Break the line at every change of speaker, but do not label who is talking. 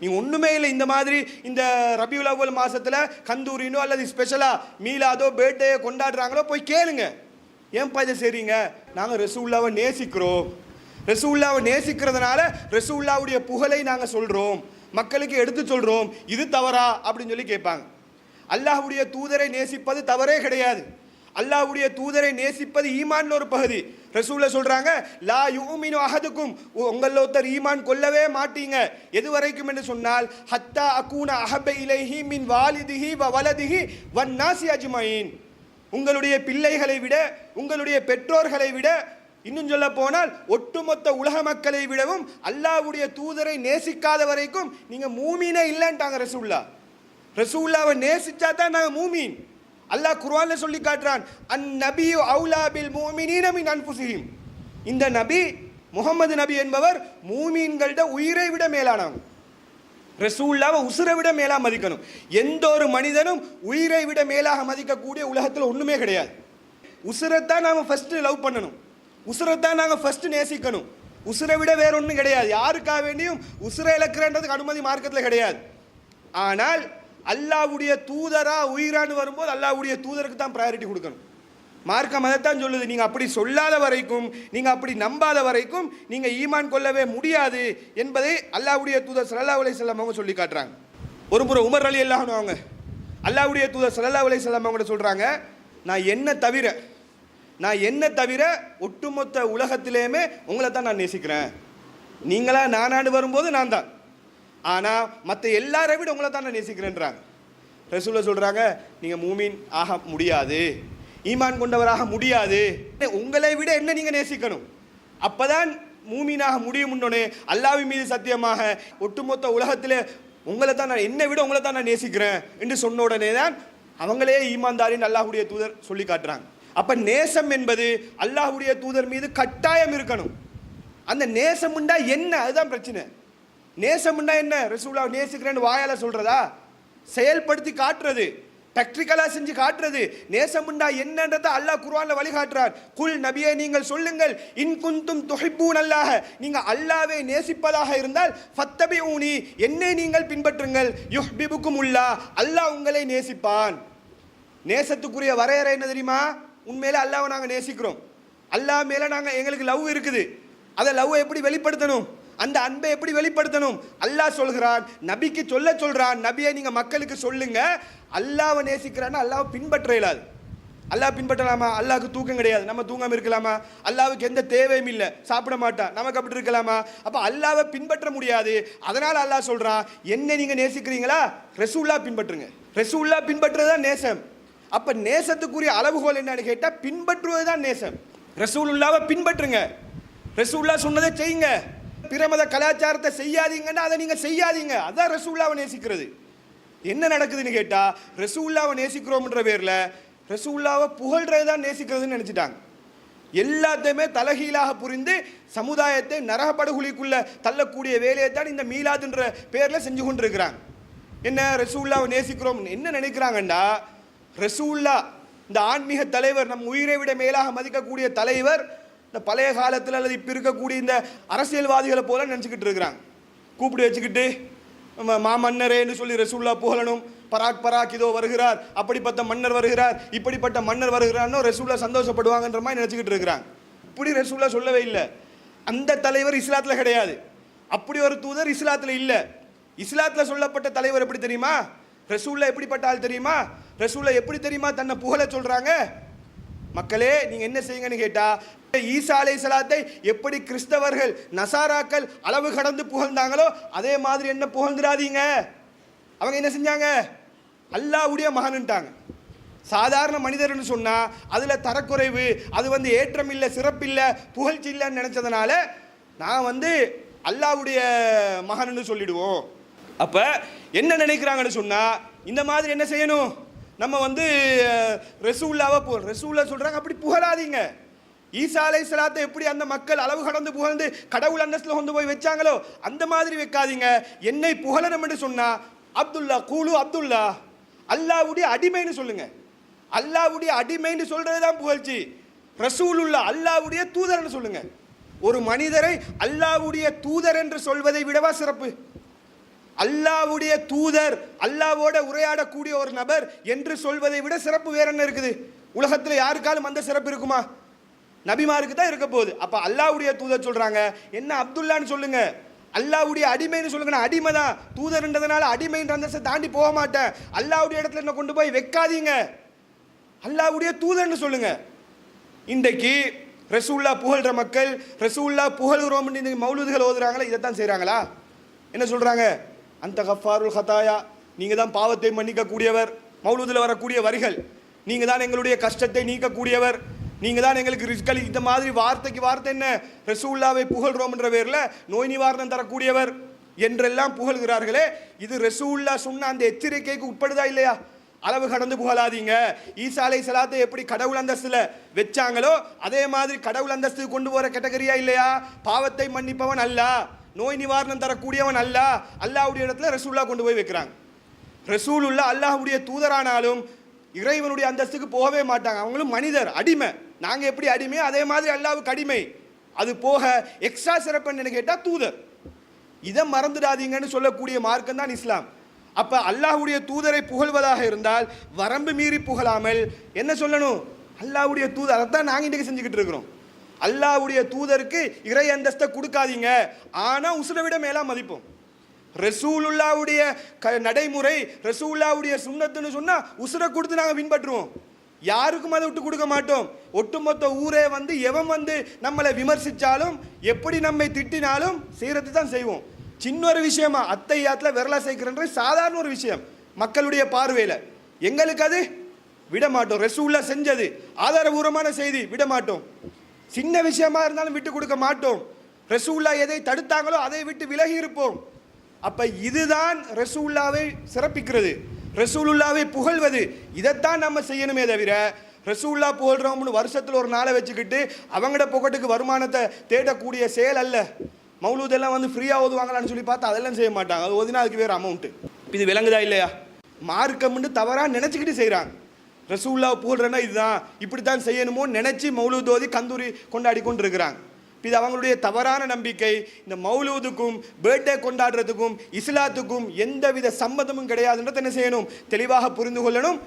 நீங்கள் ஒன்றுமே இல்லை இந்த மாதிரி இந்த ரபியுல் அவ்வல் மாதத்தில் கந்தூரினோ அல்லது ஸ்பெஷலாக மீலாதோ பர்த்டே கொண்டாடுறாங்களோ போய் கேளுங்க. ஏன்பா இதை செய்றீங்க? நாங்கள் ரசூல்லாவை நேசிக்கிறோம். ரசூல்லாவை நேசிக்கிறதுனால ரசூல்லாவுடைய புகழை நாங்கள் சொல்கிறோம் மக்களுக்கு எடுத்து சொல்கிறோம் இது தவறா? அப்படின்னு சொல்லி கேட்பாங்க. அல்லாஹ்வுடைய தூதரை நேசிப்பது தவறே கிடையாது. அல்லாஹ்வுடைய தூதரை நேசிப்பது ஈமான்ல ஒரு பகுதி. ரசூல சொல்றாங்க லா யூமினு அஹதுக்கும். உங்கள் ஒருத்தர் ஈமான் கொல்லவே மாட்டீங்க. எது வரைக்கும் என்று சொன்னால் ஹத்தா அகூன அஹப இலைஹி மின் வாலிதிஹி வ வலதிஹி வன் நாசி அஜ்மயின். உங்களுடைய பிள்ளைகளை விட உங்களுடைய பெற்றோர்களை விட இன்னும் சொல்ல போனால் ஒட்டுமொத்த உலக மக்களை விடவும் அல்லாஹ்வுடைய தூதரை நேசிக்காத வரைக்கும் நீங்கள் மூமீனே இல்லைன்ட்டாங்க ரசூல்லா ரசூல்லாவை நேசிச்சா தான் நாங்கள் மூமீன். அல்லாஹ் குர்ஆன்ல சொல்லி காட்டுறான் அந் நபியு அவுலா பில் மூமினீன மின் அன்புசிஹிம் இந்த நபி முகமது நபி என்பவர் மூமீன்கள்ட உயிரை விட மேலானவங்க ரசூல்லாவை உசுரை விட மேலாக மதிக்கணும். எந்த ஒரு மனிதனும் உயிரை விட மேலாக மதிக்கக்கூடிய உலகத்தில் ஒன்றுமே கிடையாது. உசுரைத்தான் நாம் ஃபஸ்ட்டு லவ் பண்ணணும். உசுரைத்தான் நாங்கள் ஃபஸ்ட்டு நேசிக்கணும். உசுரை விட வேற ஒன்றும் கிடையாது. யாருக்காக வேண்டியும் உசுரை இழக்கிறன்றதுக்கு அனுமதி மார்க்கத்தில் கிடையாது. ஆனால் அல்லாவுடைய தூதரா உயிரான்னு வரும்போது அல்லாவுடைய தூதருக்கு தான் ப்ரையாரிட்டி கொடுக்கணும். மார்க்கம் அதைத்தான் சொல்லுது நீங்கள் அப்படி சொல்லாத வரைக்கும் நீங்கள் அப்படி நம்பாத வரைக்கும் நீங்கள் ஈமான் கொள்ளவே முடியாது என்பதை அல்லாவுடைய தூதர் சல்லா அலைஹி செல்லம் அவங்க சொல்லி காட்டுறாங்க. ஒரு முறை உமர் அலி அல்லாஹ்னு அவங்க அல்லாவுடைய தூதர் சல்லா அலைஹி செல்லம் அவங்க சொல்கிறாங்க நான் என்ன தவிர நான் என்ன தவிர ஒட்டுமொத்த உலகத்திலேயுமே உங்களை தான் நான் நேசிக்கிறேன். நீங்களா நானாண்டு வரும்போது நான் தான். ஆனால் மற்ற எல்லாரை விட உங்களை தான் நான் நேசிக்கிறேன்றாங்க. ரசூலை சொல்கிறாங்க நீங்கள் மூமீன் ஆக முடியாது. ஈமான் கொண்டவராக முடியாது. உங்களை விட என்ன நீங்கள் நேசிக்கணும்? அப்போதான் மூமீனாக முடியும் அல்லாவி அல்லாஹ்வின் மீது சத்தியமாக ஒட்டுமொத்த உலகத்தில் உங்களை தான் நான் என்னை விட உங்களை தான் நான் நேசிக்கிறேன் என்று சொன்ன உடனே தான் அவங்களே ஈமான்தாரின் அல்லாஹ்வுடைய தூதர் சொல்லி காட்டுறாங்க. அப்போ நேசம் என்பது அல்லாஹ்வுடைய தூதர் மீது கட்டாயம் இருக்கணும். அந்த நேசம்ண்டா என்ன? அதுதான் பிரச்சனை. நேசம்னா என்ன? ரசூலா நேசிக்கிறேன்னு வாயால சொல்றதா? செயல்படுத்தி காட்டுறது. ப்ராக்டிக்கலா செஞ்சு காட்டுறது. நேசமுண்டா என்னன்றதை அல்லாஹ் குர்ஆன்ல வழிகாட்டுறார். குல் நபியே நீங்கள் சொல்லுங்கள். இன்குந்தும் துஹிப்பூன் அல்லாஹ நீங்க அல்லாவே நேசிப்பதாக இருந்தால் ஃபத்தபி ஊனி என்னை நீங்கள் பின்பற்றுங்கள். யுஹ்பிபுக்கும் உள்ளா அல்லாஹ் உங்களை நேசிப்பான். நேசத்துக்குரிய வரையறை என்ன தெரியுமா? உண்மையில அல்லாவை நாங்கள் நேசிக்கிறோம். அல்லாஹ் மேல நாங்கள் எங்களுக்கு லவ் இருக்குது. அதை லவ் எப்படி வெளிப்படுத்தணும்? அந்த அன்பை எப்படி வெளிப்படுத்தணும்? அல்லாஹ் சொல்கிறான் நபிக்கு சொல்ல சொல்கிறான் நபியை நீங்கள் மக்களுக்கு சொல்லுங்க. அல்லாவை நேசிக்கிறான்னு அல்லாவை பின்பற்ற இயலாது. அல்லாஹ் பின்பற்றலாமா? அல்லாவுக்கு தூக்கம் கிடையாது. நம்ம தூங்காமல் இருக்கலாமா? அல்லாவுக்கு எந்த தேவையும் இல்லை. சாப்பிட மாட்டான் நமக்கு அப்படி இருக்கலாமா? அப்போ அல்லாவை பின்பற்ற முடியாது. அதனால் அல்லாஹ் சொல்கிறான் என்ன நீங்கள் நேசிக்கிறீங்களா? ரசூல்லா பின்பற்றுங்க. ரசூல்லா பின்பற்றுறது தான் நேசம். அப்போ நேசத்துக்குரிய அளவுகோல் என்னன்னு கேட்டால் பின்பற்றுவது தான் நேசம். ரசூலுல்லாவை பின்பற்றுங்க. ரசூல்லா சொன்னதை செய்யுங்க. பிரமத கலாச்சாரத்தை செய்யாதீங்கன்னா அதை நீங்கள் செய்யாதீங்க. அதான் ரசூல்லாவை நேசிக்கிறது. என்ன நடக்குதுன்னு கேட்டால் ரசூல்லாவை நேசிக்கிறோம்ன்ற பேரில் ரசூல்லாவை புகழ்றது தான் நேசிக்கிறதுன்னு நினச்சிட்டாங்க. எல்லாத்தையுமே தலகீழாக புரிந்து சமுதாயத்தை நரகப்படுகுழிக்குள்ளே தள்ளக்கூடிய வேலையை தான் இந்த மீலாதுன்ற பேரில் செஞ்சு கொண்டிருக்கிறாங்க. என்ன ரசூல்லாவை நேசிக்கிறோம் என்ன நினைக்கிறாங்கன்னா ரசூல்லா இந்த ஆன்மீக தலைவர் நம் உயிரை விட மேலாக மதிக்கக்கூடிய தலைவர் இந்த பழைய காலத்தில் அல்லது இப்போ இருக்கக்கூடிய இந்த அரசியல்வாதிகளை போல நினச்சிக்கிட்டு இருக்கிறாங்க. கூப்பிட்டு வச்சுக்கிட்டு மா மாமன்னரேன்னு சொல்லி ரசூல்லா புகழணும். பராக் பராக் இதோ வருகிறார். அப்படிப்பட்ட மன்னர் வருகிறார். இப்படிப்பட்ட மன்னர் வருகிறார்னு ரசூல்லா சந்தோஷப்படுவாங்கன்ற மாதிரி நினச்சிக்கிட்டு இருக்கிறாங்க. இப்படி ரசூல்லா சொல்லவே இல்லை. அந்த தலைவர் இஸ்லாத்தில் கிடையாது. அப்படி ஒரு தூதர் இஸ்லாத்தில் இல்லை. இஸ்லாத்தில் சொல்லப்பட்ட தலைவர் எப்படி தெரியுமா? ரசூல்லா எப்படிப்பட்ட ஆள் தெரியுமா? ரசூல்லா எப்படி தெரியுமா தன்னை புகழ சொல்கிறாங்க மக்களே நீங்க என்ன செய்யுங்கன்னு கேட்டா ஈசா அலை சலாத்தை எப்படி கிறிஸ்தவர்கள் நசாராக்கள் அளவு கடந்து புகழ்ந்தாங்களோ அதே மாதிரி என்ன புகழ்ந்துடாதீங்க. அவங்க என்ன செஞ்சாங்க? அல்லாஹ்வுடைய மகன்ட்டாங்க சாதாரண மனிதர்னு சொன்னால் அதில் தரக்குறைவு அது வந்து ஏற்றம் இல்லை சிறப்பில்லை புகழ்ச்சி இல்லைன்னு நினச்சதுனால நான் வந்து அல்லாஹ்வுடைய மகன்னு சொல்லிடுவோம். அப்போ என்ன நினைக்கிறாங்கன்னு சொன்னால் இந்த மாதிரி என்ன செய்யணும்? நம்ம வந்து ரெசூல்லாவை ரசூல்லாவை பு சொல்கிறாங்க அப்படி புகழாதீங்க. ஈசா அலை சலாத்தை எப்படி அந்த மக்கள் அளவு கடந்து புகழ்ந்து கடவுள் அந்தஸ்தில் கொண்டு போய் வச்சாங்களோ அந்த மாதிரி வைக்காதீங்க. என்னை புகழணும் என்று சொன்னால் அப்துல்லா கூலு அப்துல்லா அல்லாவுடைய அடிமைன்னு சொல்லுங்க. அல்லாவுடைய அடிமைன்னு சொல்கிறது தான் புகழ்ச்சி. ரசூலுல்லா அல்லாவுடைய தூதர்னு சொல்லுங்க. ஒரு மனிதரை அல்லாவுடைய தூதர் என்று சொல்வதை விடவா சிறப்பு? அல்லாஹ்வுடைய தூதர் அல்லாவோட உரையாடக்கூடிய ஒரு நபர் என்று சொல்வதை விட சிறப்பு வேற என்ன இருக்குது? உலகத்தில் யாருக்காலும் அந்த சிறப்பு இருக்குமா? நபிமாருக்கு தான் இருக்க போகுது. அப்போ அல்லாவுடைய தூதர் சொல்கிறாங்க என்ன அப்துல்லான்னு சொல்லுங்க. அல்லாவுடைய அடிமைன்னு சொல்லுங்க நான் அடிமை தான். தூதர்ன்றதுனால அடிமைன்ற அந்தஸ்தை தாண்டி போக மாட்டேன். அல்லாவுடைய இடத்துல என்ன கொண்டு போய் வைக்காதீங்க. அல்லாஹ்வுடைய தூதர்னு சொல்லுங்க. இன்றைக்கு ரசூல்லா புகழ்கிற மக்கள் ரசூல்லா புகழ்கிறோம் இந்த மௌலூதுகள் ஓதுறாங்களா? இதைத்தான் செய்கிறாங்களா என்ன சொல்கிறாங்க அந்த கஃபாருல் ஹதாயா நீங்கள் தான் பாவத்தை மன்னிக்கக்கூடியவர் மௌலூதில் வரக்கூடிய வரிகள். நீங்கள் தான் எங்களுடைய கஷ்டத்தை நீக்கக்கூடியவர். நீங்கள் தான் எங்களுக்கு ரிஸ்க் அளி இந்த மாதிரி வார்த்தைக்கு வார்த்தை என்ன? ரசூல்லாவை புகழ்றோம் என்ற பேரில் நோய் நிவாரணம் தரக்கூடியவர் என்றெல்லாம் புகழ்கிறார்களே. இது ரசூல்லா சொன்ன அந்த எச்சரிக்கைக்கு உட்படுதா இல்லையா? அளவு கடந்து புகழாதீங்க. ஈசா அலை சலாத்தை எப்படி கடவுள் அந்தஸ்தில் வச்சாங்களோ அதே மாதிரி கடவுள் அந்தஸ்து கொண்டு போகிற கேட்டகரியா இல்லையா? பாவத்தை மன்னிப்பவன் அல்ல. நோய் நிவாரணம் தரக்கூடியவன் அல்ல. அல்லாஹ்வுடைய இடத்துல ரசூல்லா கொண்டு போய் வைக்கிறாங்க. ரசூலுல்லா அல்லாஹுடைய தூதரானாலும் இறைவனுடைய அந்தஸ்துக்கு போகவே மாட்டாங்க. அவங்களும் மனிதர் அடிமை. நாங்கள் எப்படி அடிமை? அதே மாதிரி அல்லாவுக்கு அடிமை. அது போக எக்ஸ்ட்ரா சிறப்புன்னு கேட்டால் தூதர். இதை மறந்துடாதீங்கன்னு சொல்லக்கூடிய மார்க்கம் தான் இஸ்லாம். அப்போ அல்லாஹுடைய தூதரை புகழ்வதாக இருந்தால் வரம்பு மீறி புகழாமல் என்ன சொல்லணும்? அல்லாஹுடைய தூதர் தான் நாங்கள் இன்றைக்கு செஞ்சுக்கிட்டு இருக்கிறோம். அல்லாஹ்வுடைய தூதருக்கு இறை அந்தஸ்தை கொடுக்காதீங்க. ஆனால் உசுரை விட மேலாக மதிப்போம். ரசூலுல்லாவுடைய க நடைமுறை ரசூல்லாவுடைய சுண்ணத்துன்னு சொன்னால் உசுரை கொடுத்து நாங்கள் பின்பற்றுவோம். யாருக்கும் அதை விட்டு கொடுக்க மாட்டோம். ஒட்டுமொத்த ஊரே வந்து எவன் வந்து நம்மளை விமர்சித்தாலும் எப்படி நம்மை திட்டினாலும் செய்கிறது தான் செய்வோம். சின்ன ஒரு விஷயமா அத்தையாத்துல விரலா சேர்க்கிறன்ற சாதாரண ஒரு விஷயம். மக்களுடைய பார்வையில். எங்களுக்கு அது விட மாட்டோம் ரசூல்லா செஞ்சது. ஆதாரபூர்வமான செய்தி விட மாட்டோம் சின்ன விஷயமா இருந்தாலும் விட்டு கொடுக்க மாட்டோம். ரசூல்லா எதை தடுத்தாங்களோ அதை விட்டு விலகி இருப்போம். அப்ப இதுதான் ரசூல்லாவை சிறப்பிக்கிறது. ரசூலுல்லாவை புகழ்வது. இதைத்தான் நம்ம செய்யணுமே தவிர ரசூல்லா புகழ்றோம்னு வருஷத்தில் ஒரு நாளை வச்சுக்கிட்டு அவங்களோட புகட்டுக்கு வருமானத்தை தேடக்கூடிய செயல் அல்ல. மௌலூதெல்லாம் வந்து ஃப்ரீயாக ஓதுவாங்களான்னு சொல்லி பார்த்தா அதெல்லாம் செய்ய மாட்டாங்க. அது ஓதினா அதுக்கு வேறு அமௌண்ட்டு இது விளங்குதா இல்லையா? மார்க்கம்னு தவறாக நினச்சிக்கிட்டு செய்கிறாங்க ரசூல்லா புகழ்றேன்னா இதுதான். இப்படி தான் செய்யணுமோ நினச்சி மௌலூதோதி கந்தூரி கொண்டாடி கொண்டு இருக்கிறாங்க இது அவங்களுடைய தவறான நம்பிக்கை. இந்த மௌலூதுக்கும் பர்த்டே கொண்டாடுறதுக்கும் இஸ்லாத்துக்கும் எந்தவித சம்மதமும் கிடையாதுன்றதை என்ன செய்யணும்? தெளிவாக புரிந்து கொள்ளணும்.